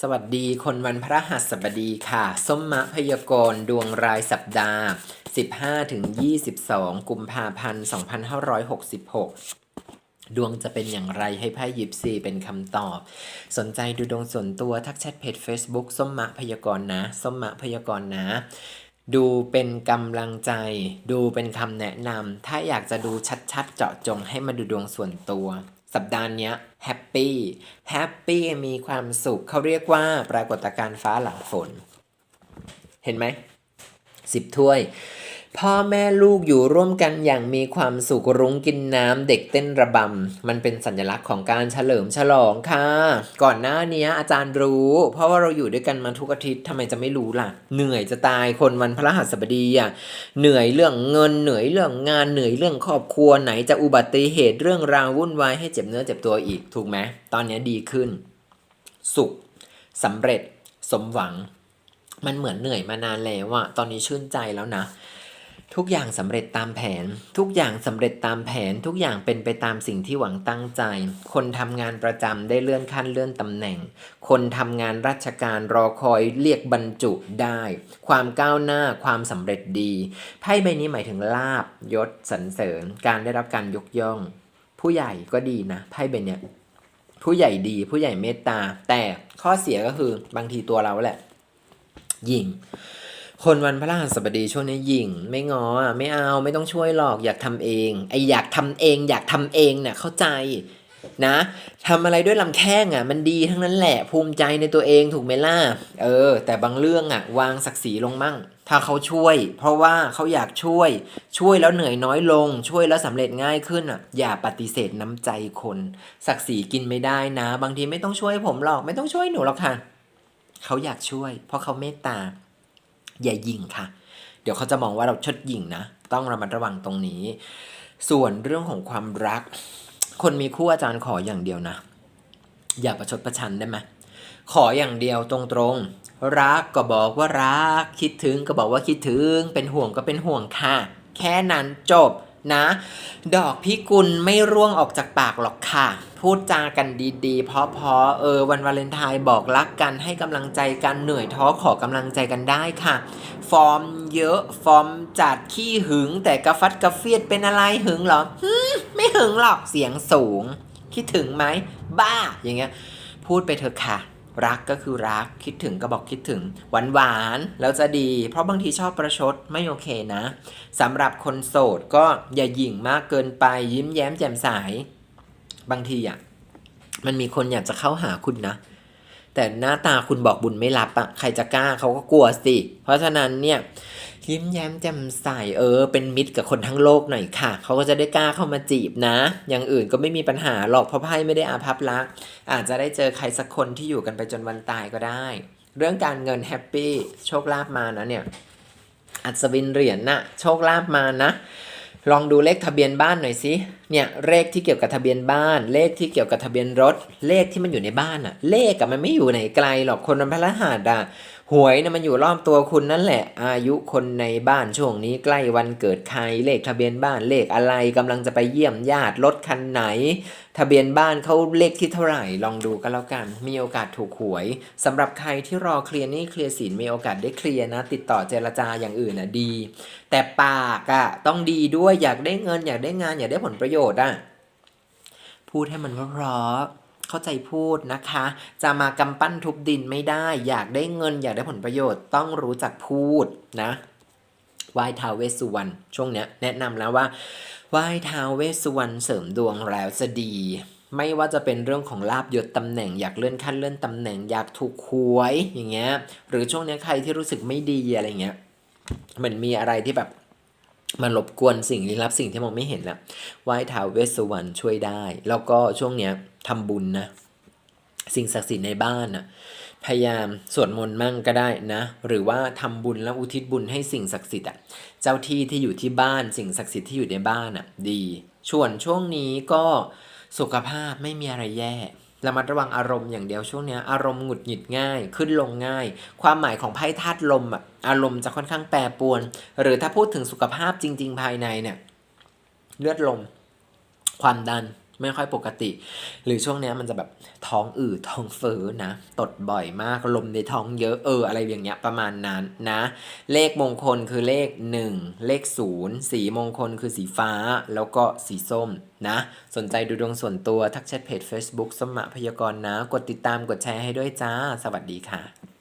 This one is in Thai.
สวัสดีคนวันพระหัสบดีค่ะ ส้มมะพยากรณ์ดวงรายสัปดาห์ 15ถึง22 กุมภาพันธ์ 2566 ดวงจะเป็นอย่างไรให้ไพ่ยิปซีเป็นคำตอบ สนใจดูดวงส่วนตัวทักแชทเพจ Facebook ส้มมะพยากรณ์นะ ส้มมะพยากรณ์นะ ดูเป็นกำลังใจ ดูเป็นคำแนะนำถ้าอยากจะดูชัดๆ เจาะจงให้มาดูดวงส่วนตัว สัปดาห์นี้แฮปปี้แฮปปี้มีความสุขเขาเรียกว่าปรากฏการณ์ฟ้าหลังฝน เห็นไหมสิบถ้วย พ่อแม่ลูกอยู่ร่วมกันอย่างมีความสุขรุ้งกินน้ำเด็กเต้นระบำ มันเป็นสัญลักษณ์ของการเฉลิมฉลองค่ะ ก่อนหน้านี้อาจารย์รู้ เพราะว่าเราอยู่ด้วยกันมาทุกอาทิตย์ทำไมจะไม่รู้ล่ะ เหนื่อยจะตายคนวันพระหัสบดีอะเหนื่อยเรื่องเงินเหนื่อยเรื่องงานเหนื่อยเรื่องครอบครัวไหนจะอุบัติเหตุเรื่องราววุ่นวายให้เจ็บเนื้อเจ็บตัวอีกถูกไหมตอนนี้ดีขึ้น สุขสำเร็จสมหวัง มันเหมือนเหนื่อยมานานแล้วอะตอนนี้ชื่นใจแล้วนะ ทุกอย่างสำเร็จตามแผน ทุกอย่างสำเร็จตามแผน ทุกอย่างเป็นไปตามสิ่งที่หวังตั้งใจ คนทำงานประจำได้เลื่อนขั้นเลื่อนตำแหน่ง คนทำงานราชการรอคอยเรียกบรรจุได้ ความก้าวหน้าความสำเร็จดีไพ่ใบนี้หมายถึงลาบยศสรรเสริญ การได้รับการยกย่อง ผู้ใหญ่ก็ดีนะไพ่ใบนี้ผู้ใหญ่ดี ผู้ใหญ่เมตตา แต่ข้อเสียก็คือบางทีตัวเราแหละ ยิง คนวันพระรหัสบดีช่วงนี้หยิ่ง ไม่งออะไม่เอาไม่ต้องช่วยหรอกอยากทำเองไออยากทำเอง อยากทำเองเนี่ยเข้าใจนะทำอะไรด้วยลำแข้งอะ มันดีทั้งนั้นแหละภูมิใจในตัวเองถูกไหมล่ะเออ แต่บางเรื่องอะ วางศักดิ์ศรีลงมั่ง ถ้าเขาช่วย เพราะว่าเขาอยากช่วย ช่วยแล้วเหนื่อยน้อยลง ช่วยแล้วสำเร็จง่ายขึ้นอะ อย่าปฏิเสธน้ำใจคน ศักดิ์ศรีกินไม่ได้นะ บางทีไม่ต้องช่วยผมหรอก ไม่ต้องช่วยหนูหรอกค่ะเขาอยากช่วย เพราะเขาเมตตา อย่ายิงค่ะ เดี๋ยวเขาจะมองว่าเราชดยิงนะ ต้องระมัดระวังตรงนี้ ส่วนเรื่องของความรัก คนมีคู่อาจารย์ขออย่างเดียวนะ อย่าประชดประชันได้ไหมขออย่างเดียวตรงๆ รักก็บอกว่ารัก คิดถึงก็บอกว่าคิดถึง เป็นห่วงก็เป็นห่วงค่ะ แค่นั้นจบ นะ ดอกพิกุลไม่ร่วงออกจากปากหรอกค่ะ พูดจากันดีๆ เพราะพอๆเออวันวาเลนไทน์บอกรักกันให้กำลังใจกันเหนื่อยท้อขอกำลังใจกันได้ค่ะ ฟอร์มเยอะฟอร์มจัดขี้หึง แต่กระฟัดกระเฟียดเป็นอะไรหึงหรอฮึไม่หึงหรอกเสียงสูง คิดถึงไหมบ้าอย่างเงี้ยพูดไปเถอะค่ะ รักก็คือรักคิดถึงก็บอกคิดถึง หวานหวานแล้วจะดี เพราะบางทีชอบประชดไม่โอเคนะสำหรับคนโสดก็อย่าหยิ่งมากเกินไปยิ้มแย้มแจ่มใสบางทีอะมันมีคนอยากจะเข้าหาคุณนะ แต่หน้าตาคุณบอกบุญไม่รับอะใครจะกล้าเขาก็กลัวสิ เพราะฉะนั้นเนี่ย ยิ้มแย้มแจ่มใสเออ เป็นมิตรกับคนทั้งโลกหน่อยค่ะ เขาก็จะได้กล้าเข้ามาจีบนะ อย่างอื่นก็ไม่มีปัญหาหรอกเพราะไพ่ไม่ได้อาภัพรัก อาจจะได้เจอใครสักคนที่อยู่กันไปจนวันตายก็ได้ เรื่องการเงินแฮปปี้โชคลาภมานะเนี่ย อัศวินเหรียญน่ะโชคลาภมานะลองดูเลขทะเบียนบ้านหน่อยสิ เนี่ยเลขที่เกี่ยวกับทะเบียนบ้าน เลขที่เกี่ยวกับทะเบียนรถ เลขที่มันอยู่ในบ้านอะเลขอะมันไม่อยู่ไหนไกลหรอกคนมันพระรหัสอะ หวยนะมันอยู่รอบตัวคุณนั่นแหละ อายุคนในบ้านช่วงนี้ใกล้วันเกิดใครเลขทะเบียนบ้านเลขอะไรกำลังจะไปเยี่ยมญาติรถคันไหน ทะเบียนบ้านเขาเลขที่เท่าไหร่ลองดูก็แล้วกัน มีโอกาสถูกหวยสำหรับใครที่รอเคลียร์นี่เคลียร์สินมีโอกาสได้เคลียร์นะ ติดต่อเจรจาอย่างอื่นน่ะดี แต่ปากอะต้องดีด้วยอยากได้เงิน อยากได้งานอยากได้ผลประโยชน์อะพูดให้มันเพราะ เข้าใจพูดนะคะ จะมากำปั้นทุบดินไม่ได้ อยากได้เงิน อยากได้ผลประโยชน์ต้องรู้จักพูดนะไหว้ท้าวเวสสุวรรณช่วงเนี้ยแนะนำแล้วว่าไหว้ท้าวเวสสุวรรณเสริมดวงแล้วจะดี ไม่ว่าจะเป็นเรื่องของลาบยศตำแหน่ง อยากเลื่อนขั้นเลื่อนตำแหน่งอยากถูกหวยอย่างเงี้ยหรือช่วงเนี้ยใครที่รู้สึกไม่ดีอะไรเงี้ยเหมือนมีอะไรที่แบบมันรบกวนสิ่งลี้ลับสิ่งที่มองไม่เห็นนะไหว้ท้าวเวสสุวรรณช่วยได้ แล้วก็ช่วงเนี้ย ทำบุญนะสิ่งศักดิ์สิทธิ์ในบ้านน่ะพยายามสวดมนต์มั่งก็ได้นะ หรือว่าทำบุญแล้วอุทิศบุญให้สิ่งศักดิ์สิทธิ์อะเจ้าที่ที่อยู่ที่บ้านสิ่งศักดิ์สิทธิ์ที่อยู่ในบ้านอะดีส่วนช่วงนี้ก็สุขภาพไม่มีอะไรแย่ระมัดระวังอารมณ์อย่างเดียวช่วงนี้อารมณ์หงุดหงิดง่ายขึ้นลงง่าย ความหมายของไพ่ธาตุลมอะอารมณ์จะค่อนข้างแปรปรวน หรือถ้าพูดถึงสุขภาพจริง ๆ ภายในเนี่ยเลือดลม ความดัน ไม่ค่อยปกติ หรือช่วงเนี้ยมันจะแบบท้องอืดท้องเฟ้อนะ ตดบ่อยมากลมในท้องเยอะเอออะไรอย่างเงี้ยประมาณนั้นนะ เลขมงคลคือเลข 1 เลข 0 สีมงคลคือสีฟ้า แล้วก็สีส้มนะ สนใจดูดวงส่วนตัวทักแชทเพจ Facebook สมะพยากรณ์นะ กดติดตามกดแชร์ให้ด้วยจ้า สวัสดีค่ะ